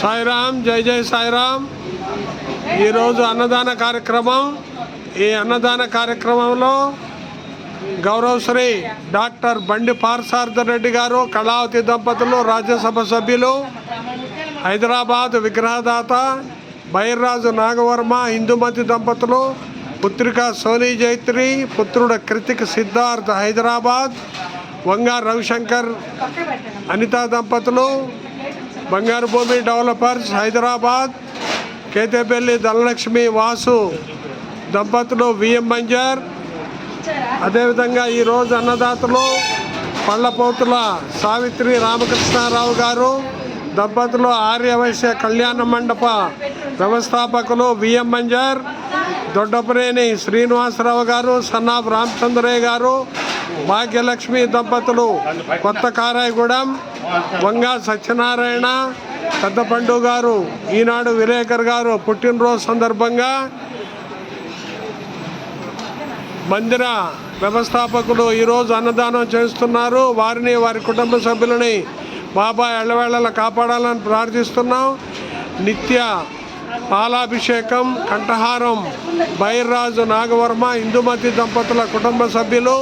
సాయిరామ్ జై జై సాయిరామ్. ఈరోజు అన్నదాన కార్యక్రమం. ఈ అన్నదాన కార్యక్రమంలో గౌరవశ్రీ డాక్టర్ బండి పార్సార్థ రెడ్డి గారు కళావతి దంపతులు రాజ్యసభ సభ్యులు హైదరాబాద్ విగ్రహదాత బైర్రాజు నాగవర్మ హిందూమతి దంపతులు పుత్రిక సోనీ జైత్రి పుత్రుడు కృతిక్ సిద్ధార్థ్ హైదరాబాద్ వంగ రవిశంకర్ అనితా దంపతులు బంగారు భూమి డెవలపర్స్ హైదరాబాద్ కేతేపల్లి ధనలక్ష్మి వాసు దంపతులు విఎం మంజర్ అదేవిధంగా ఈరోజు అన్నదాతలు పళ్ళపోతుల సావిత్రి రామకృష్ణారావు గారు దంపతులు ఆర్యవైశ్య కళ్యాణ మండప వ్యవస్థాపకులు విఎం మంజర్ దొడ్డపరేని శ్రీనివాసరావు గారు సన్నాఫ్ రామచంద్రయ్య గారు భాగ్యలక్ష్మి దంపతులు కొత్త కారాయగూడెం వంగా సత్యనారాయణ పెద్ద పండు గారు ఈనాడు విలేకర్ గారు పుట్టినరోజు సందర్భంగా మందిర వ్యవస్థాపకులు ఈరోజు అన్నదానం చేస్తున్నారు. వారిని వారి కుటుంబ సభ్యులని బాబా ఎళ్ళవేళల కాపాడాలని ప్రార్థిస్తున్నాం. నిత్య పాలాభిషేకం కంఠహారం బైర్రాజు నాగవర్మ ఇందుమతి దంపతుల కుటుంబ సభ్యులు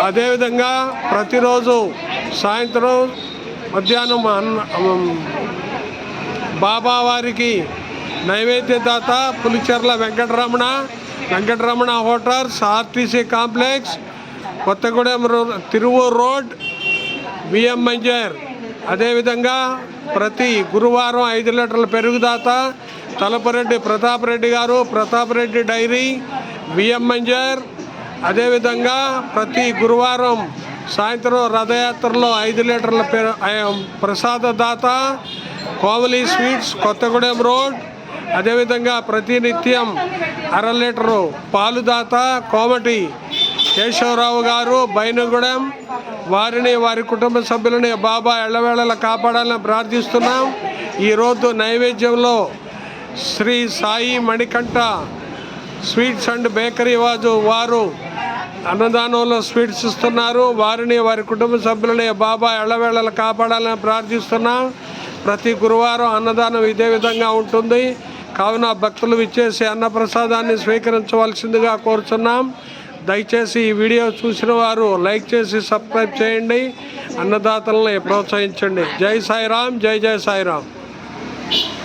అదేవిధంగా ప్రతిరోజు సాయంత్రం మధ్యాహ్నం అన్న నైవేద్య దాత నైవేద్యదాత Pulicherla Venkataramana Venkataramana hotels RTC complex Kothagudem రో- తిరువూరు రోడ్ బిఎం మంజర్. అదేవిధంగా ప్రతి గురువారం ఐదు లీటర్ల పెరుగుదాత తలపరెడ్డి ప్రతాప్ రెడ్డి గారు ప్రతాప్ రెడ్డి డైరీ బిఎం మంజర్ అదేవిధంగా ప్రతి గురువారం సాయంత్రం రథయాత్రలో ఐదు లీటర్ల పెరు ప్రసాద దాత కోమలి స్వీట్స్ కొత్తగూడెం రోడ్ అదేవిధంగా ప్రతినిత్యం అర లీటరు పాలుదాత కోమటి కేశవరావు గారు బైనగూడెం వారిని వారి కుటుంబ సభ్యులని బాబా ఎళ్ళవేళలా కాపాడాలని ప్రార్థిస్తున్నాం. ఈరోజు నైవేద్యంలో Sri Sai Manikanta sweets and bakery vase వారు అన్నదానంలో స్వీట్స్ ఇస్తున్నారు. వారిని వారి కుటుంబ సభ్యులని బాబా ఎళ్ళవేళలు కాపాడాలని ప్రార్థిస్తున్నాం. ప్రతి గురువారం అన్నదానం ఇదే విధంగా ఉంటుంది. కావున భక్తులు ఇచ్చేసి అన్నప్రసాదాన్ని స్వీకరించవలసిందిగా కోరుచున్నాం. దయచేసి ఈ వీడియో చూసిన వారు లైక్ చేసి సబ్స్క్రైబ్ చేయండి. అన్నదాతల్ని ప్రోత్సహించండి. జై సాయిరామ్ జై జై సాయిరామ్.